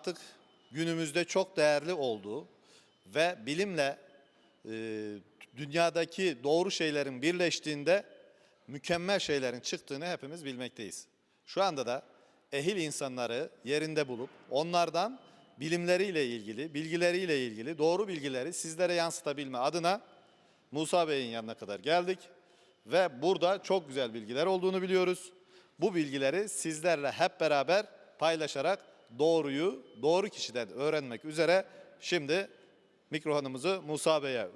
artık günümüzde çok değerli olduğu ve bilimle e, dünyadaki doğru şeylerin birleştiğinde mükemmel şeylerin çıktığını hepimiz bilmekteyiz. Şu anda da ehil insanları yerinde bulup onlardan bilimleriyle ilgili, bilgileriyle ilgili doğru bilgileri sizlere yansıtabilme adına Musa Bey'in yanına kadar geldik ve burada çok güzel bilgiler olduğunu biliyoruz. Bu bilgileri sizlerle hep beraber paylaşarak doğruyu doğru kişiden öğrenmek üzere şimdi mikrofonumuzu Musa Bey'e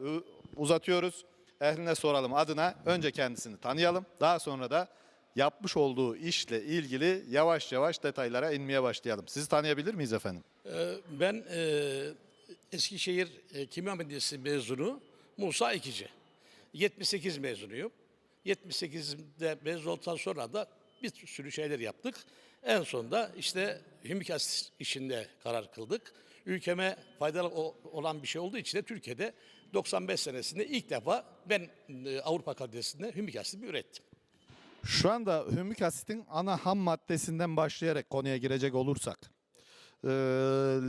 uzatıyoruz. Ehline soralım adına önce kendisini tanıyalım. Daha sonra da yapmış olduğu işle ilgili yavaş yavaş detaylara inmeye başlayalım. Sizi tanıyabilir miyiz efendim? Ee, Ben e, Eskişehir e, Kimya Mühendisliği mezunu Musa İkici. 78 mezunuyum. 78'de mezun olduktan sonra da bir sürü şeyler yaptık. En sonunda işte hümik işinde karar kıldık. Ülkeme faydalı olan bir şey olduğu için de Türkiye'de 95 senesinde ilk defa ben e, Avrupa kalitesinde hümik asiti ürettim. Şu anda hümik asitin ana ham maddesinden başlayarak konuya girecek olursak. eee,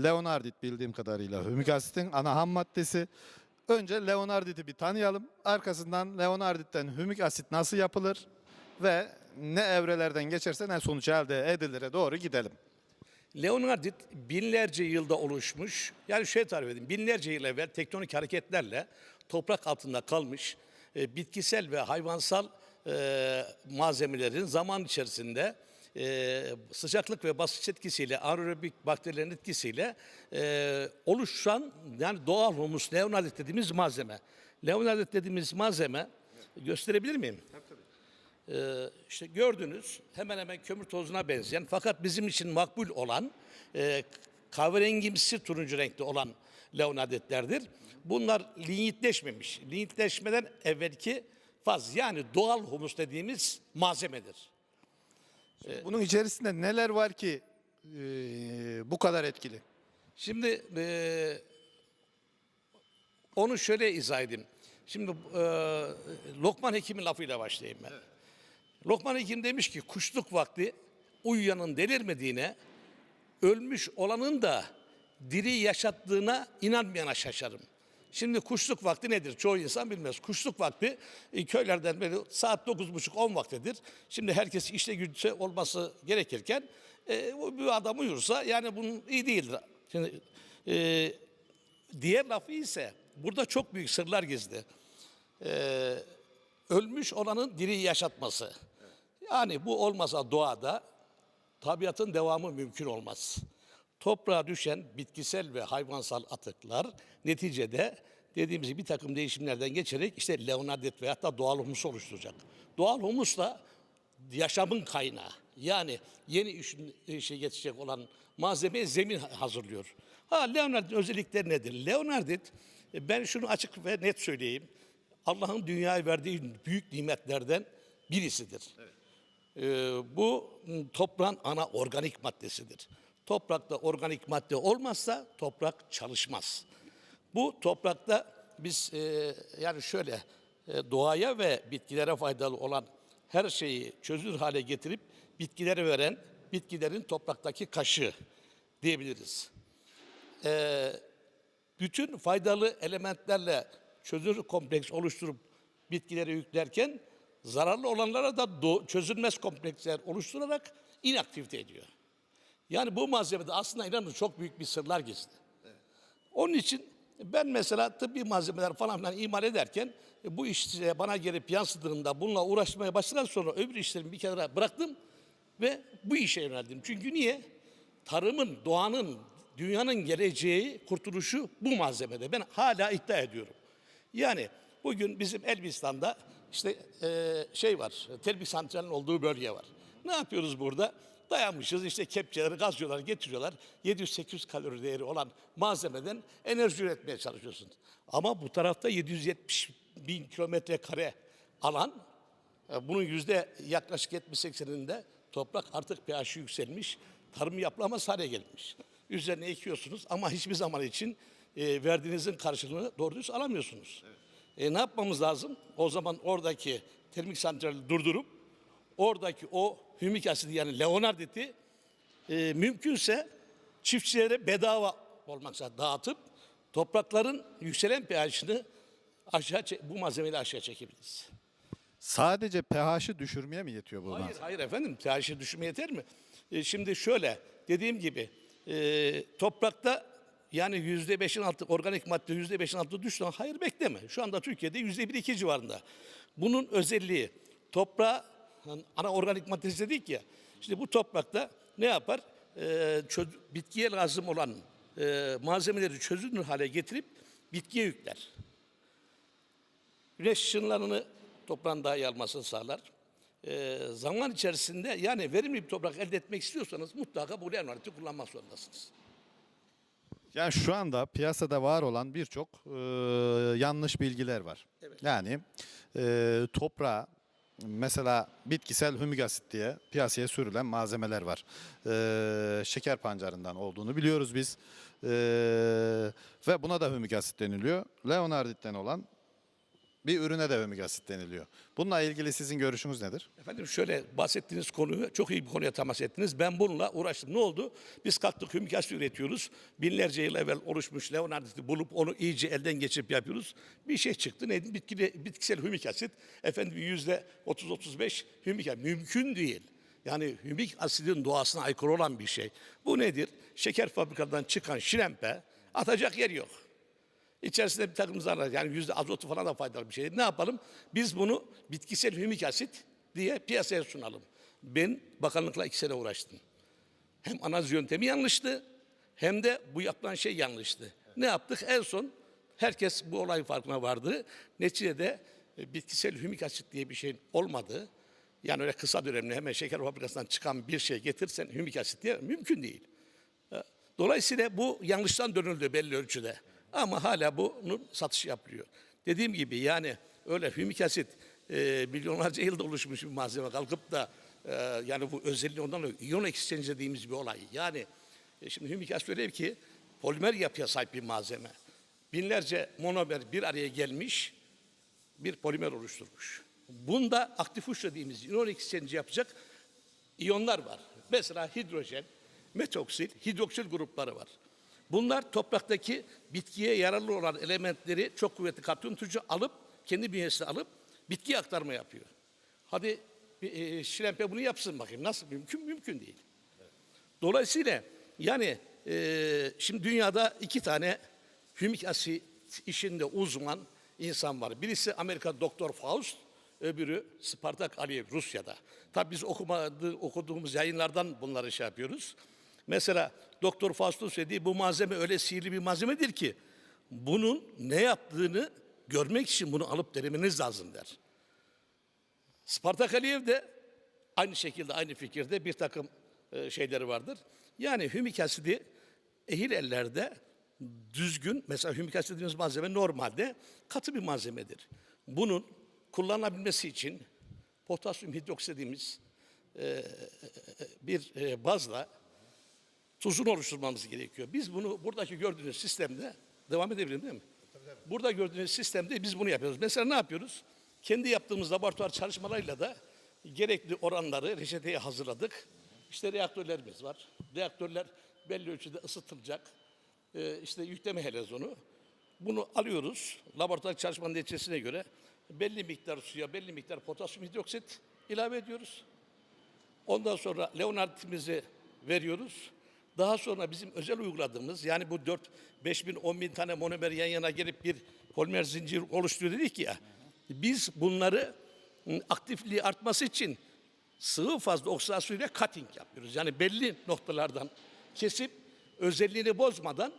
Leonardit bildiğim kadarıyla hümik asitin ana ham maddesi. Önce Leonardit'i bir tanıyalım. Arkasından Leonardit'ten hümik asit nasıl yapılır ve ne evrelerden geçerse ne sonuç elde edilire doğru gidelim. Leonardit binlerce yılda oluşmuş, yani şöyle tarif edeyim, binlerce yıl evvel tektonik hareketlerle toprak altında kalmış e, bitkisel ve hayvansal e, malzemelerin zaman içerisinde e, sıcaklık ve basınç etkisiyle, anaerobik bakterilerin etkisiyle e, oluşan yani doğal humus leonardit dediğimiz malzeme. Leonardit dediğimiz malzeme gösterebilir miyim? Ee, işte gördünüz hemen hemen kömür tozuna benzeyen fakat bizim için makbul olan e, kahverengimsi turuncu renkli olan leonarditlerdir. Bunlar linyitleşmemiş. Linyitleşmeden evvelki faz yani doğal humus dediğimiz malzemedir. Bunun içerisinde neler var ki eee, bu kadar etkili? Şimdi e, onu şöyle izah edeyim. Şimdi e, Lokman Hekim'in lafıyla başlayayım ben. Lokman Hekim demiş ki kuşluk vakti uyuyanın delirmediğine, ölmüş olanın da diri yaşattığına inanmayana şaşarım. Şimdi kuşluk vakti nedir? Çoğu insan bilmez. Kuşluk vakti e, köylerden beri saat 9.30-10 vaktidir. Şimdi herkes işte güçse olması gerekirken e, bir adam uyursa yani bunun iyi değildir. Şimdi e, diğer lafı ise burada çok büyük sırlar gizli. E, ölmüş olanın diri yaşatması. Yani bu olmasa doğada tabiatın devamı mümkün olmaz. Toprağa düşen bitkisel ve hayvansal atıklar neticede dediğimiz gibi bir takım değişimlerden geçerek işte leonardit veyahut da doğal humus oluşturacak. Doğal humus da yaşamın kaynağı. Yani yeni işin, işe geçecek olan malzemeye zemin hazırlıyor. Ha Leonardit özellikleri nedir? Leonardit e, ben şunu açık ve net söyleyeyim. Allah'ın dünyaya verdiği büyük nimetlerden birisidir. Ee, bu m, toprağın ana organik maddesidir. Toprakta organik madde olmazsa toprak çalışmaz. Bu toprakta biz e, yani şöyle e, doğaya ve bitkilere faydalı olan her şeyi çözülür hale getirip bitkilere veren bitkilerin topraktaki kaşı diyebiliriz bütün faydalı elementlerle çözünür kompleks oluşturup bitkilere yüklerken zararlı olanlara da çözülmez kompleksler oluşturarak inaktivite ediyor. Yani bu malzemede aslında inanın çok büyük bir sırlar gizli. Onun için ben mesela tıbbi malzemeler falan filan imal ederken e, bu iş bana gelip yansıdığında bununla uğraşmaya başladıktan sonra öbür işlerimi bir kenara bıraktım ve bu işe yöneldim. Çünkü niye? Tarımın, doğanın, dünyanın geleceği, kurtuluşu bu malzemede. Ben hala iddia ediyorum. Yani bugün bizim Elbistan'da işte e, şey var, termik santralin olduğu bölge var. Ne yapıyoruz burada? Dayanmışız işte kepçeleri, gazcıları getiriyorlar. 700-800 kalori değeri olan malzemeden enerji üretmeye çalışıyorsun. Ama bu tarafta 770 bin kilometre kare alan e, bunun yüzde yaklaşık 70-80'inde toprak artık pH'i yükselmiş, tarım yapılamaz hale gelmiş. Üzerine ekiyorsunuz ama hiçbir zaman için e, verdiğinizin karşılığını doğru düz alamıyorsunuz. E, ne yapmamız lazım? O zaman oradaki termik santrali durdurup oradaki o hümik asidi yani leonarditi e, mümkünse çiftçilere bedava olmaksa dağıtıp toprakların yükselen pH'ini aşağı bu malzemeyle aşağı çekebiliriz. Sadece pH'i düşürmeye mi yetiyor bu? Hayır, hayır efendim. pH'i düşürme yeter mi? E, şimdi şöyle, dediğim gibi e, toprakta yani yüzde beşin altı, organik madde yüzde beşin altı düştü. Hayır bekleme. Şu anda Türkiye'de yüzde bir iki civarında. Bunun özelliği toprağa ana organik maddesi dedik ya. Şimdi bu toprakta ne yapar? E, çö- bitkiye lazım olan e, malzemeleri çözünür hale getirip bitkiye yükler. Güneş ışınlarını toprağın daha iyi almasını sağlar. Ee, zaman içerisinde yani verimli bir toprak elde etmek istiyorsanız mutlaka bu leonariti kullanmak zorundasınız. Yani şu anda piyasada var olan birçok e, yanlış bilgiler var. Evet. Yani e, toprağa mesela bitkisel hümik asit diye piyasaya sürülen malzemeler var. E, şeker pancarından olduğunu biliyoruz biz. E, ve buna da hümik asit deniliyor. Leonarditten olan bir ürüne de hümik asit deniliyor. Bununla ilgili sizin görüşünüz nedir? Efendim şöyle bahsettiğiniz konuyu çok iyi bir konuya temas ettiniz. Ben bununla uğraştım. Ne oldu? Biz kalktık hümik asit üretiyoruz. Binlerce yıl evvel oluşmuş leonarditi bulup onu iyice elden geçirip yapıyoruz. Bir şey çıktı. Neydi? Bitkili, bitkisel hümik asit. Efendim yüzde 30-35 hümik asit. Mümkün değil. Yani hümik asidin doğasına aykırı olan bir şey. Bu nedir? Şeker fabrikadan çıkan şirempe atacak yer yok. İçerisinde bir takım zararlar yani yüzde azotu falan da faydalı bir şey. Ne yapalım? Biz bunu bitkisel hümik asit diye piyasaya sunalım. Ben bakanlıkla iki sene uğraştım. Hem analiz yöntemi yanlıştı hem de bu yapılan şey yanlıştı. Ne yaptık? En son herkes bu olay farkına vardı. Neticede e, bitkisel hümik asit diye bir şeyin olmadığı yani öyle kısa dönemli hemen şeker fabrikasından çıkan bir şey getirsen hümik asit diye mümkün değil. Dolayısıyla bu yanlıştan dönüldü belli ölçüde. Ama hala bunun satışı yapılıyor. Dediğim gibi yani öyle hümik asit e, milyonlarca yılda oluşmuş bir malzeme kalkıp da e, yani bu özelliği ondan dolayı iyon exchange dediğimiz bir olay. Yani e, şimdi hümik asit öyle ki polimer yapıya sahip bir malzeme. Binlerce monomer bir araya gelmiş bir polimer oluşturmuş. Bunda aktif uç dediğimiz iyon exchange yapacak iyonlar var. Mesela hidrojen, metoksil, hidroksil grupları var. Bunlar topraktaki bitkiye yararlı olan elementleri çok kuvvetli katyon tutucu alıp kendi bünyesine alıp bitkiye aktarma yapıyor. Hadi e, şilempe bunu yapsın bakayım. Nasıl mümkün? Mümkün değil. Dolayısıyla yani e, şimdi dünyada iki tane hümik asit işinde uzman insan var. Birisi Amerika Doktor Faust, öbürü Spartak Aliyev Rusya'da. Tabii biz okumadı, okuduğumuz yayınlardan bunları şey yapıyoruz. Mesela Doktor Faust'un söylediği bu malzeme öyle sihirli bir malzemedir ki bunun ne yaptığını görmek için bunu alıp denemeniz lazım der. Spartak Aliyev de aynı şekilde aynı fikirde bir takım e, şeyleri vardır. Yani hümik asidi ehil ellerde düzgün mesela hümik asit dediğimiz malzeme normalde katı bir malzemedir. Bunun kullanılabilmesi için potasyum hidroksit dediğimiz e, bir e, bazla tuzunu oluşturmamız gerekiyor. Biz bunu buradaki gördüğünüz sistemde devam edebilirim değil mi? Burada gördüğünüz sistemde biz bunu yapıyoruz. Mesela ne yapıyoruz? Kendi yaptığımız laboratuvar çalışmalarıyla da gerekli oranları reçeteye hazırladık. İşte reaktörlerimiz var. Reaktörler belli ölçüde ısıtılacak. Ee, işte yükleme helezonu. Bunu alıyoruz. Laboratuvar çalışmanın neticesine göre belli miktar suya, belli miktar potasyum hidroksit ilave ediyoruz. Ondan sonra Leonard'imizi veriyoruz. Daha sonra bizim özel uyguladığımız yani bu 4, 5 bin, 10 bin tane monomer yan yana gelip bir polimer zincir oluşturuyor dedik ya. Biz bunları aktifliği artması için sıvı fazla oksidasyonuyla cutting yapıyoruz. Yani belli noktalardan kesip özelliğini bozmadan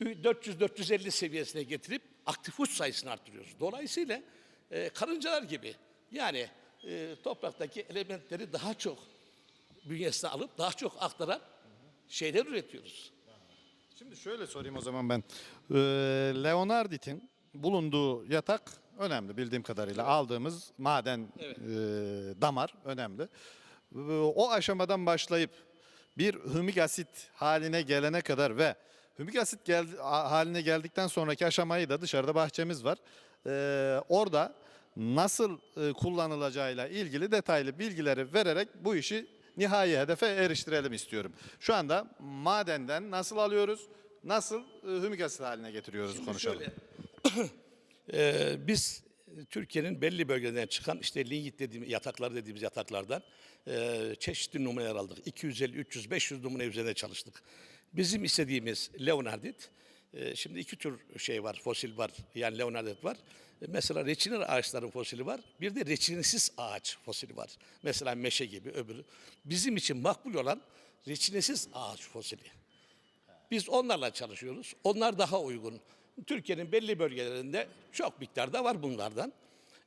400-450 seviyesine getirip aktif uç sayısını arttırıyoruz. Dolayısıyla e, karıncalar gibi yani e, topraktaki elementleri daha çok bünyesine alıp daha çok aktaran şeyler üretiyoruz. Şimdi şöyle sorayım o zaman ben. Ee, Leonardit'in bulunduğu yatak önemli bildiğim kadarıyla. Aldığımız maden Evet. e, damar önemli. Ee, O aşamadan başlayıp bir hümik asit haline gelene kadar ve hümik asit gel, a- haline geldikten sonraki aşamayı da dışarıda bahçemiz var. Ee, orada nasıl e, kullanılacağıyla ilgili detaylı bilgileri vererek bu işi nihai hedefe eriştirelim istiyorum. Şu anda madenden nasıl alıyoruz? Nasıl e, hümik asit haline getiriyoruz konuşalım. Şöyle, Ee, biz Türkiye'nin belli bölgelerinden çıkan işte lignit dediğimiz yataklar dediğimiz yataklardan e, çeşitli numuneler aldık. 250, 300, 500 numune üzerinde çalıştık. Bizim istediğimiz leonardit, şimdi iki tür şey var, fosil var. Yani leonardit var. E, Mesela reçine ağaçların fosili var. Bir de reçinesiz ağaç fosili var. Mesela meşe gibi öbürü. Bizim için makbul olan reçinesiz ağaç fosili. Biz onlarla çalışıyoruz. Onlar daha uygun. Türkiye'nin belli bölgelerinde çok miktarda var bunlardan.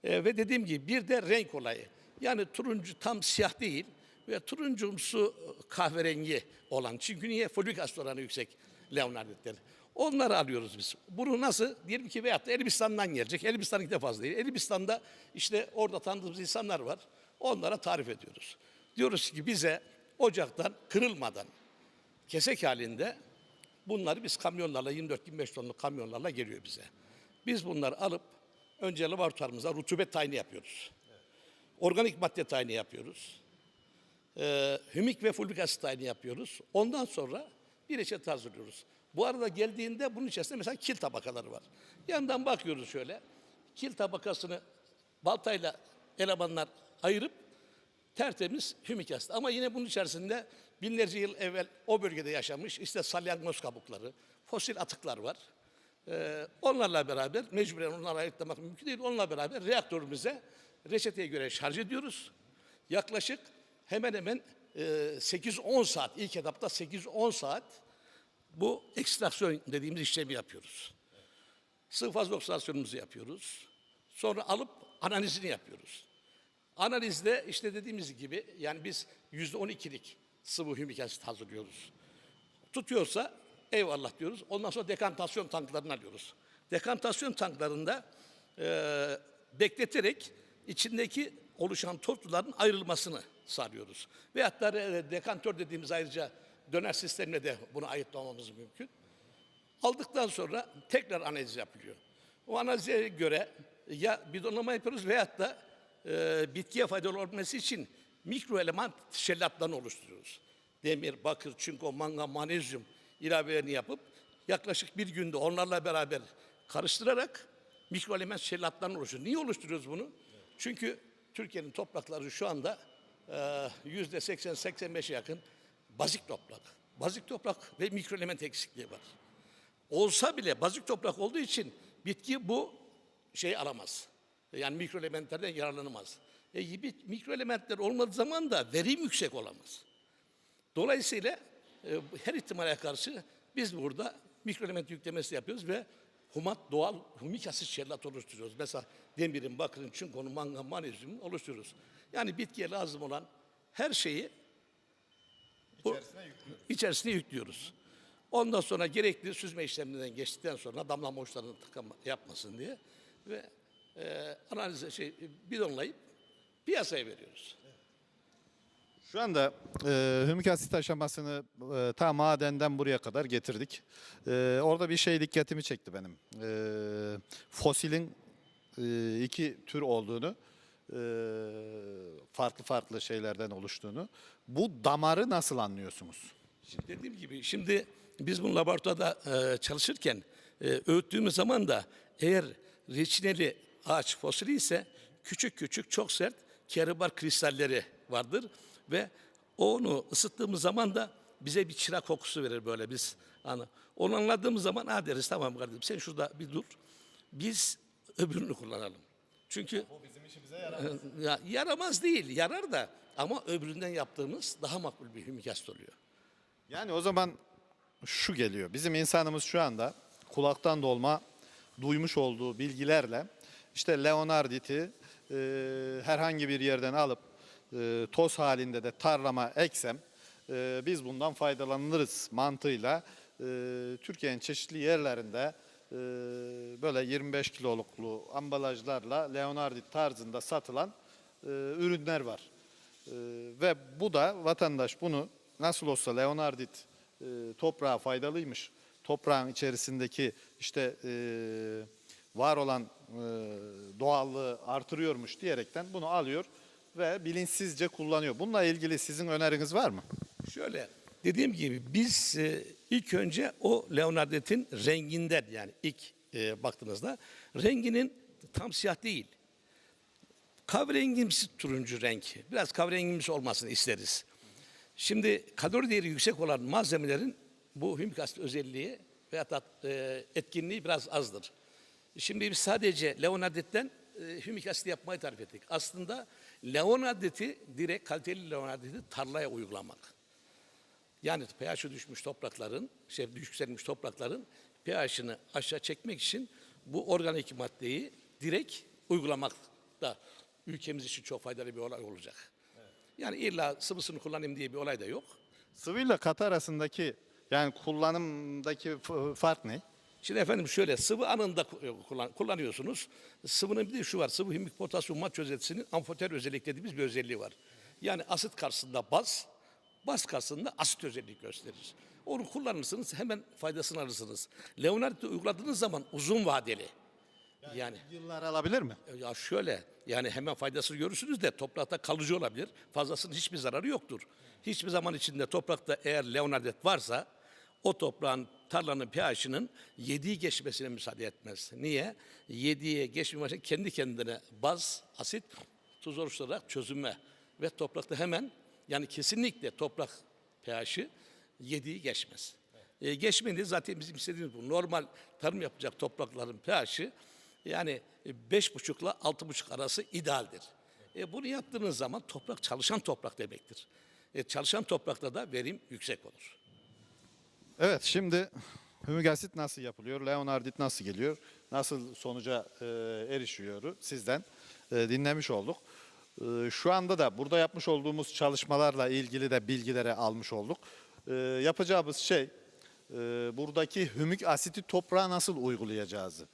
Ee, ve dediğim gibi bir de renk olayı. Yani turuncu tam siyah değil ve turuncumsu kahverengi olan. Çünkü niye? Folik asit oranı yüksek leonarditler. Onları alıyoruz biz. Bunu nasıl? Diyelim ki veyahut da Elbistan'dan gelecek. Elbistan'ın de fazla değil. Elbistan'da işte orada tanıdığımız insanlar var. Onlara tarif ediyoruz. Diyoruz ki bize ocaktan kırılmadan kesek halinde bunları biz kamyonlarla 24-25 tonluk kamyonlarla geliyor bize. Biz bunları alıp önce laboratuvarımıza rutubet tayini yapıyoruz. Organik madde tayini yapıyoruz. Ee, hümik ve fulvik asit tayini yapıyoruz. Ondan sonra bir reçete hazırlıyoruz. Bu arada geldiğinde bunun içerisinde mesela kil tabakaları var. Yandan bakıyoruz şöyle. Kil tabakasını baltayla elemanlar ayırıp tertemiz hümik asit. Ama yine bunun içerisinde binlerce yıl evvel o bölgede yaşamış işte salyangoz kabukları, fosil atıklar var. Ee, onlarla beraber mecburen onları ayırtlamak mümkün değil. Onlarla beraber reaktörümüze reçeteye göre şarj ediyoruz. Yaklaşık hemen hemen e, 8-10 saat, ilk etapta 8-10 saat bu ekstraksiyon dediğimiz işlemi yapıyoruz. Sıvı faz oksidasyonumuzu yapıyoruz. Sonra alıp analizini yapıyoruz. Analizde işte dediğimiz gibi yani biz yüzde on ikilik sıvı hümik asit hazırlıyoruz. Tutuyorsa eyvallah diyoruz. Ondan sonra dekantasyon tanklarını alıyoruz. Dekantasyon tanklarında eee, bekleterek içindeki oluşan tortuların ayrılmasını sağlıyoruz. Ve hatta e, dekantör dediğimiz ayrıca döner sistemle de bunu ayıtlamamız mümkün. Aldıktan sonra tekrar analiz yapılıyor. O analize göre ya bidonlama yapıyoruz veyahut da e, bitkiye faydalı olması için mikro element şellatlarını oluşturuyoruz. Demir, bakır, çinko, mangan, manezyum ilavelerini yapıp yaklaşık bir günde onlarla beraber karıştırarak mikro element şellatlarını oluşturuyoruz. Niye oluşturuyoruz bunu? Çünkü Türkiye'nin toprakları şu anda e, yüzde 80-85'e yakın bazik toprak. Bazik toprak ve mikro element eksikliği var olsa bile bazik toprak olduğu için bitki bu şey alamaz. Yani mikro elementlerden yararlanamaz. E, gibi mikro elementler olmadığı zaman da verim yüksek olamaz. Dolayısıyla e, her ihtimale karşı biz burada mikro element yüklemesi yapıyoruz ve humat doğal humik asit şellat oluşturuyoruz. Mesela demirin, bakırın, çinkonun, mangan, manezyumun oluşturuyoruz. Yani bitkiye lazım olan her şeyi bu, içerisine yüklüyoruz. Ondan sonra gerekli süzme işlemlerinden geçtikten sonra damlama uçlarını tıkama yapmasın diye ve e, analize şey bidonlayıp piyasaya veriyoruz. Şu anda e, hümik asit aşamasını e, ta madenden buraya kadar getirdik. E, orada bir şey dikkatimi çekti benim. E, fosilin e, iki tür olduğunu, e, farklı farklı şeylerden oluştuğunu. Bu damarı nasıl anlıyorsunuz? Şimdi dediğim gibi şimdi biz bunu laboratuvarda e, çalışırken e, öğüttüğümüz zaman da eğer reçineli ağaç fosili ise küçük küçük çok sert keribar kristalleri vardır ve onu ısıttığımız zaman da bize bir çırak kokusu verir böyle biz. Hani onu anladığımız zaman ha deriz tamam kardeşim sen şurada bir dur. Biz öbürünü kullanalım. Çünkü işimize yarar. ya, yaramaz değil, yarar da ama öbüründen yaptığımız daha makbul bir hümik asit oluyor. Yani o zaman şu geliyor. Bizim insanımız şu anda kulaktan dolma duymuş olduğu bilgilerle işte Leonardit'i e, herhangi bir yerden alıp e, toz halinde de tarlama eksem e, biz bundan faydalanırız mantığıyla e, Türkiye'nin çeşitli yerlerinde böyle 25 kiloluklu ambalajlarla Leonardit tarzında satılan e, ürünler var. Ee, ve bu da vatandaş bunu nasıl olsa Leonardit e, toprağa faydalıymış. Toprağın içerisindeki işte e, var olan doğallığı artırıyormuş diyerekten bunu alıyor. ve bilinçsizce kullanıyor. Bununla ilgili sizin öneriniz var mı? Şöyle dediğim gibi biz ilk önce o leonardetin renginden yani ilk e, baktığınızda renginin tam siyah değil. Kahverengimsi turuncu renk. Biraz kahverengimsi olmasını isteriz. Şimdi kalori değeri yüksek olan malzemelerin bu hümik asit özelliği veya da e, etkinliği biraz azdır. Şimdi biz sadece leonardetten e, asit yapmayı tarif ettik. Aslında leonardeti direkt kaliteli leonardeti tarlaya uygulamak. Yani pH'i düşmüş toprakların, şey yükselmiş toprakların pH'ini aşağı çekmek için bu organik maddeyi direkt uygulamak da ülkemiz için çok faydalı bir olay olacak. Yani illa sıvısını kullanayım diye bir olay da yok. Sıvıyla katı arasındaki yani kullanımdaki fark ne? Şimdi efendim şöyle sıvı anında ku- kullan, kullanıyorsunuz. Sıvının bir de şu var. Sıvı hümik potasyum mat çözeltisinin amfoter özellik dediğimiz bir özelliği var. Yani asit karşısında baz, baz karşısında asit özellik gösterir. Onu kullanırsınız hemen faydasını alırsınız. Leonard'ı uyguladığınız zaman uzun vadeli. Yani Yıllar alabilir mi? ya şöyle yani hemen faydasını görürsünüz de toprakta kalıcı olabilir. Fazlasının hiçbir zararı yoktur. Hiçbir zaman içinde toprakta eğer leonardet varsa o toprağın tarlanın pH'inin 7'yi geçmesine müsaade etmez. Niye? 7'ye geçmemesi kendi kendine baz, asit, tuz oluşturarak çözünme ve toprakta hemen yani kesinlikle toprak pH'i 7'yi geçmez. E, geçmedi zaten bizim istediğimiz bu. Normal tarım yapacak toprakların pH'i yani e, beş buçukla altı buçuk arası idealdir. E, bunu yaptığınız zaman toprak çalışan toprak demektir. E, çalışan toprakta da verim yüksek olur. Evet şimdi hümik asit nasıl yapılıyor? Leonardit nasıl geliyor? Nasıl sonuca e, erişiyor? Sizden e, dinlemiş olduk. E, şu anda da burada yapmış olduğumuz çalışmalarla ilgili de bilgileri almış olduk. E, yapacağımız şey e, buradaki hümik asiti toprağa nasıl uygulayacağızı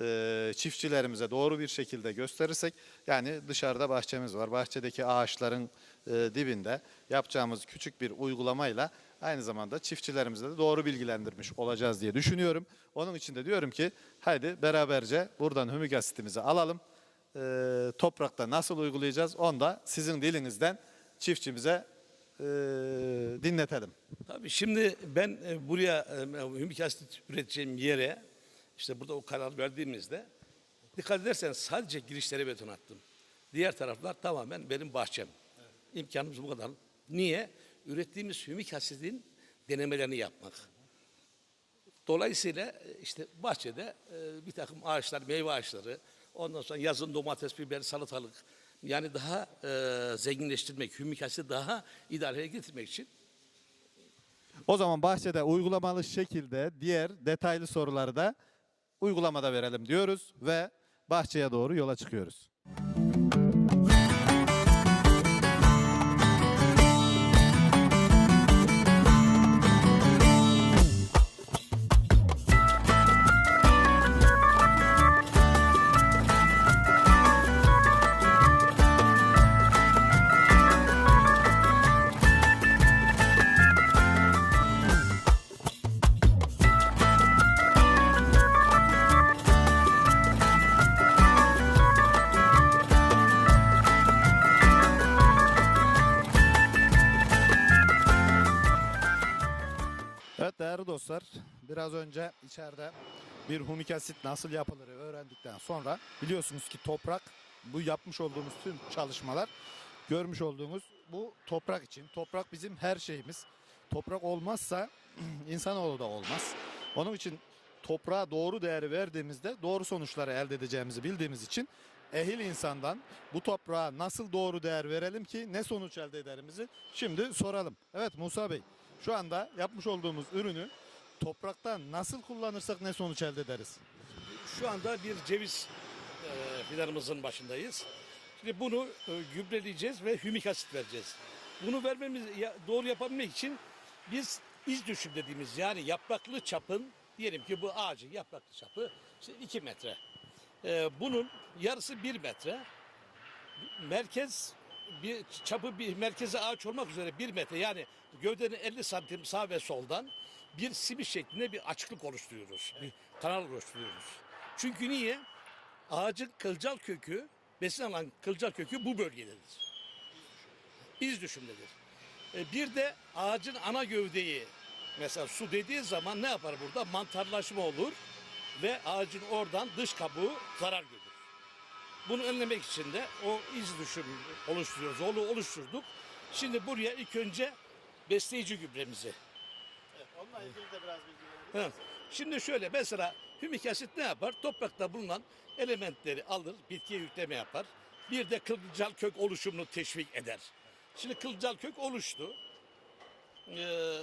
e, çiftçilerimize doğru bir şekilde gösterirsek yani dışarıda bahçemiz var. Bahçedeki ağaçların e, dibinde yapacağımız küçük bir uygulamayla aynı zamanda çiftçilerimize de doğru bilgilendirmiş olacağız diye düşünüyorum. Onun için de diyorum ki haydi beraberce buradan hümik asitimizi alalım. E, toprakta nasıl uygulayacağız onu da sizin dilinizden çiftçimize e, dinletelim. Tabii şimdi ben e, buraya e, hümik asit üreteceğim yere işte burada o karar verdiğimizde dikkat edersen sadece girişlere beton attım. Diğer taraflar tamamen benim bahçem. İmkanımız bu kadar. Niye? Ürettiğimiz hümik asitin denemelerini yapmak. Dolayısıyla e, işte bahçede bir takım ağaçlar, meyve ağaçları, ondan sonra yazın domates, biber, salatalık yani daha e, zenginleştirmek, hümik daha idareye getirmek için O zaman bahçede uygulamalı şekilde diğer detaylı soruları da uygulamada verelim diyoruz ve bahçeye doğru yola çıkıyoruz. Önce içeride bir humik asit nasıl yapılır öğrendikten sonra biliyorsunuz ki toprak bu yapmış olduğumuz tüm çalışmalar görmüş olduğumuz bu toprak için. Toprak bizim her şeyimiz. Toprak olmazsa insanoğlu da olmaz. Onun için toprağa doğru değeri verdiğimizde doğru sonuçları elde edeceğimizi bildiğimiz için ehil insandan bu toprağa nasıl doğru değer verelim ki ne sonuç elde ederimizi şimdi soralım. Evet Musa Bey şu anda yapmış olduğumuz ürünü topraktan nasıl kullanırsak ne sonuç elde ederiz? Şu anda bir ceviz e, fidanımızın başındayız. Şimdi bunu e, gübreleyeceğiz ve hümik asit vereceğiz. Bunu vermemiz ya- doğru yapabilmek için biz iz düşüm dediğimiz yani yapraklı çapın diyelim ki bu ağacın yapraklı çapı işte 2 metre. E, bunun yarısı 1 metre. Merkez bir çapı bir merkeze ağaç olmak üzere 1 metre yani gövdenin 50 santim sağ ve soldan bir simit şeklinde bir açıklık oluşturuyoruz. Bir kanal oluşturuyoruz. Çünkü niye? Ağacın kılcal kökü, besin alan kılcal kökü bu bölgededir. iz düşümdedir. E, bir de ağacın ana gövdeyi mesela su dediği zaman ne yapar burada? Mantarlaşma olur ve ağacın oradan dış kabuğu zarar görür. Bunu önlemek için de o iz düşüm oluşturuyoruz. Onu oluşturduk. Şimdi buraya ilk önce besleyici gübremizi. Onunla ilgili de biraz bilgi Ha. Şimdi şöyle mesela hümik asit ne yapar? Toprakta bulunan elementleri alır, bitkiye yükleme yapar. Bir de kılcal kök oluşumunu teşvik eder. Şimdi kılcal kök oluştu. Ee,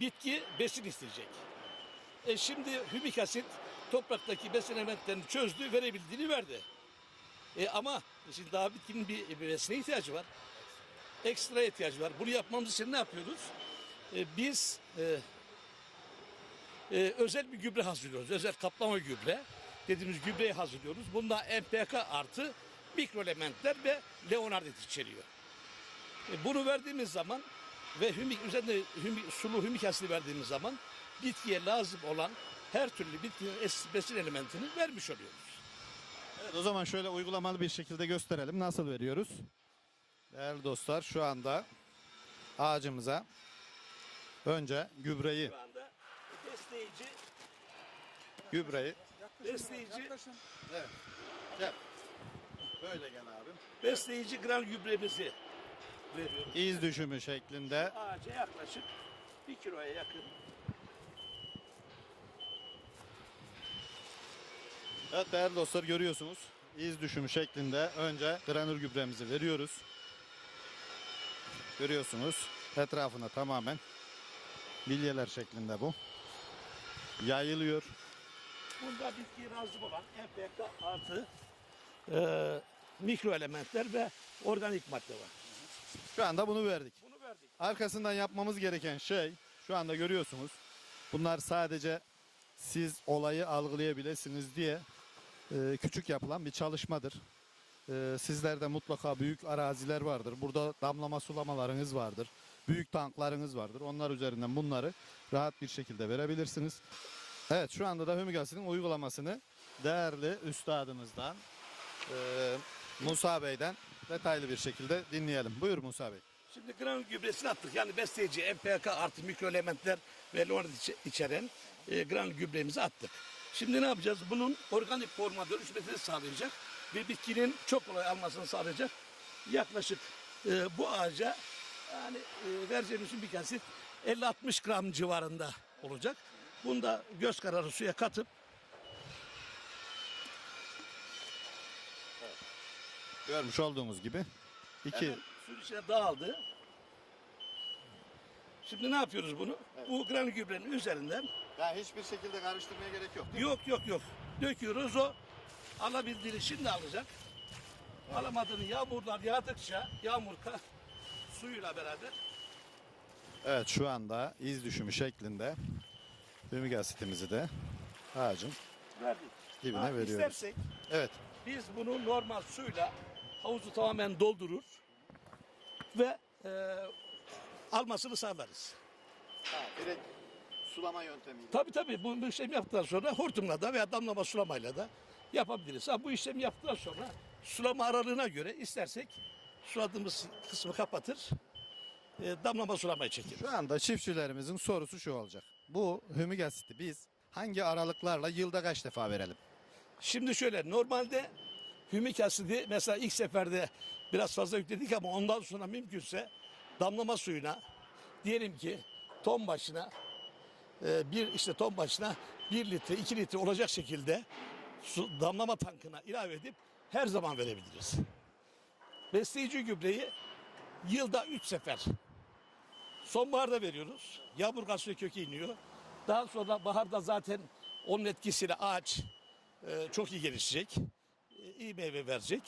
bitki besin isteyecek. E şimdi hümik asit topraktaki besin elementlerini çözdü, verebildiğini verdi. E ama şimdi daha bitkinin bir, bir besine ihtiyacı var. Ekstra ihtiyacı var. Bunu yapmamız için ne yapıyoruz? E, biz e, e, özel bir gübre hazırlıyoruz. Özel kaplama gübre dediğimiz gübreyi hazırlıyoruz. Bunda NPK artı mikroelementler ve leonardit içeriyor. E, bunu verdiğimiz zaman ve hümik üzerinde hümik, sulu hümik asidi verdiğimiz zaman bitkiye lazım olan her türlü bitkinin es- besin elementini vermiş oluyoruz. Evet, o zaman şöyle uygulamalı bir şekilde gösterelim. Nasıl veriyoruz? Değerli dostlar şu anda ağacımıza önce gübreyi, Şu anda besleyici, gübreyi besleyici, gel. Böyle gel abim. besleyici gram gübremizi veriyoruz. İz düşümü şeklinde Ağaca yaklaşık bir kiloya yakın Evet değerli dostlar görüyorsunuz. İz düşümü şeklinde önce granür gübremizi veriyoruz. Görüyorsunuz etrafına tamamen bilyeler şeklinde bu. Yayılıyor. Bunda bitkiye lazım olan NPK artı e, mikro elementler ve organik madde var. Şu anda bunu verdik. Bunu verdik. Arkasından yapmamız gereken şey şu anda görüyorsunuz. Bunlar sadece siz olayı algılayabilirsiniz diye e, küçük yapılan bir çalışmadır. E, sizlerde mutlaka büyük araziler vardır. Burada damlama sulamalarınız vardır. Büyük tanklarınız vardır. Onlar üzerinden bunları rahat bir şekilde verebilirsiniz. Evet şu anda da Hümigasi'nin uygulamasını değerli üstadımızdan e, Musa Bey'den detaylı bir şekilde dinleyelim. Buyur Musa Bey. Şimdi granül gübresini attık. Yani besleyici NPK artı mikro elementler ve içe- içeren e, granül gübremizi attık. Şimdi ne yapacağız? Bunun organik forma dönüşmesini sağlayacak ve bitkinin çok kolay almasını sağlayacak. Yaklaşık e, bu ağaca yani e, vereceğimiz bir asit 50-60 gram civarında olacak. Bunu da göz kararı suya katıp Görmüş olduğunuz gibi iki Hemen suyun içine dağıldı. Şimdi ne yapıyoruz bunu? Bu granül gübrenin üzerinden yani hiçbir şekilde karıştırmaya gerek yok. yok yok yok döküyoruz o alabildiğini şimdi alacak. Alamadığını yağmurlar yağdıkça yağmur ka- suyuyla beraber Evet şu anda iz düşümü şeklinde hümik asitimizi de ağacın verdik. dibine Ha, veriyoruz. İstersek Evet. biz bunu normal suyla havuzu tamamen doldurur ve e, almasını sağlarız. direkt sulama yöntemiyle. Tabii tabii bu, bu işlemi yaptıktan sonra hortumla da veya damlama sulamayla da yapabiliriz. Ha, bu işlemi yaptıktan sonra sulama aralığına göre istersek suladığımız kısmı kapatır, e, damlama sulamayı çekeriz. Şu anda çiftçilerimizin sorusu şu olacak. Bu hümik asiti biz hangi aralıklarla yılda kaç defa verelim? Şimdi şöyle normalde hümik asidi mesela ilk seferde biraz fazla yükledik ama ondan sonra mümkünse damlama suyuna diyelim ki ton başına e, bir işte ton başına bir litre iki litre olacak şekilde su damlama tankına ilave edip her zaman verebiliriz. Besleyici gübreyi yılda üç sefer Sonbaharda veriyoruz. Yağmur gazı kökü iniyor. Daha sonra baharda zaten onun etkisiyle ağaç e, çok iyi gelişecek. E, iyi meyve verecek.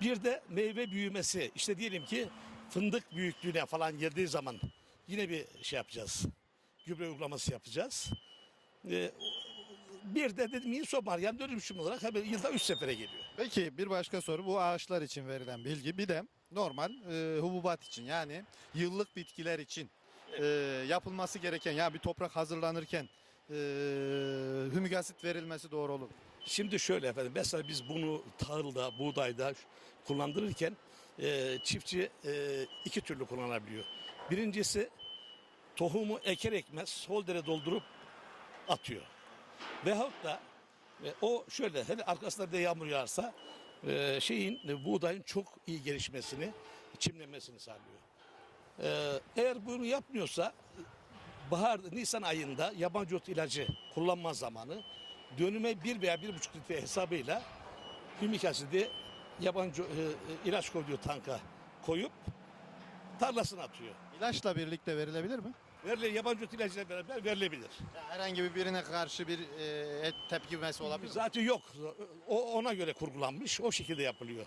Bir de meyve büyümesi. İşte diyelim ki fındık büyüklüğüne falan geldiği zaman yine bir şey yapacağız. Gübre uygulaması yapacağız. E, bir de dedim iyi sonbahar yani dönüşüm olarak hemen yılda üç sefere geliyor. Peki bir başka soru bu ağaçlar için verilen bilgi. Bir de normal e, hububat için yani yıllık bitkiler için e, yapılması gereken ya bir toprak hazırlanırken e, hümik asit verilmesi doğru olur. Şimdi şöyle efendim mesela biz bunu tahılda, buğdayda kullandırırken e, çiftçi e, iki türlü kullanabiliyor. Birincisi tohumu eker ekmez holdere doldurup atıyor. Veyahut da e, o şöyle hele arkasında de yağmur yağarsa e, şeyin e, buğdayın çok iyi gelişmesini, çimlenmesini sağlıyor. E, eğer bunu yapmıyorsa bahar Nisan ayında yabancı ot ilacı kullanma zamanı dönüme bir veya bir buçuk litre hesabıyla hümik asidi yabancı e, e, ilaç koyduğu tanka koyup tarlasına atıyor. İlaçla birlikte verilebilir mi? Verilir, yabancı ilacıyla beraber verilebilir. Ya herhangi bir birine karşı bir e, tepkimesi olabilir mi? Zaten yok. O ona göre kurgulanmış. O şekilde yapılıyor.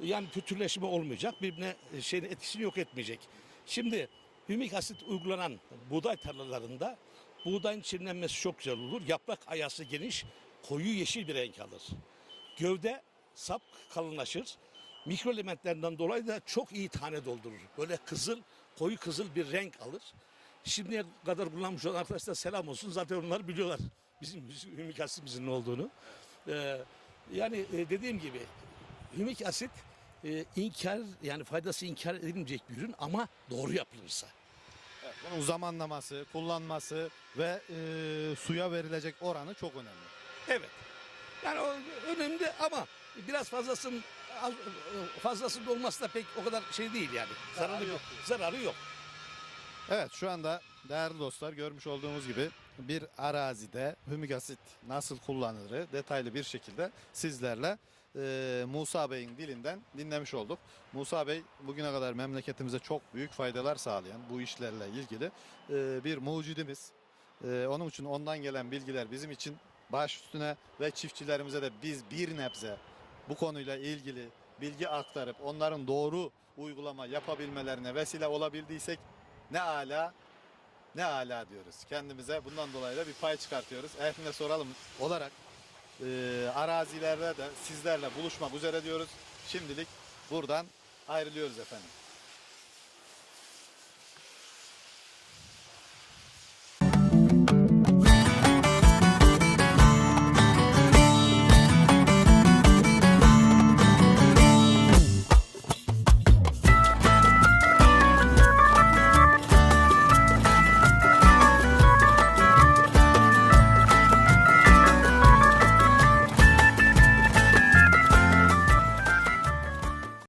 Yani pütürleşme olmayacak. Birbirine e, şeyin etkisini yok etmeyecek. Şimdi hümik asit uygulanan buğday tarlalarında buğdayın çimlenmesi çok güzel olur. Yaprak ayası geniş, koyu yeşil bir renk alır. Gövde sap kalınlaşır. Mikro elementlerinden dolayı da çok iyi tane doldurur. Böyle kızıl, koyu kızıl bir renk alır. Şimdiye kadar kullanmış olan arkadaşlar selam olsun. Zaten onlar biliyorlar bizim hümik asitimizin ne olduğunu. Ee, yani e, dediğim gibi hümik asit e, inkar yani faydası inkar edilmeyecek bir ürün ama doğru yapılırsa. Bunun zamanlaması, kullanması ve e, suya verilecek oranı çok önemli. Evet. Yani o önemli ama biraz fazlasının az- fazlasının olması da pek o kadar şey değil yani. Zararı yok. Zararı yok. Evet şu anda değerli dostlar görmüş olduğumuz gibi bir arazide hümik asit nasıl kullanılır detaylı bir şekilde sizlerle e, Musa Bey'in dilinden dinlemiş olduk. Musa Bey bugüne kadar memleketimize çok büyük faydalar sağlayan bu işlerle ilgili e, bir mucidimiz. E, onun için ondan gelen bilgiler bizim için baş üstüne ve çiftçilerimize de biz bir nebze bu konuyla ilgili bilgi aktarıp onların doğru uygulama yapabilmelerine vesile olabildiysek ne ala ne ala diyoruz. Kendimize bundan dolayı da bir pay çıkartıyoruz. Efendim soralım olarak e, arazilerde de sizlerle buluşmak üzere diyoruz. Şimdilik buradan ayrılıyoruz efendim.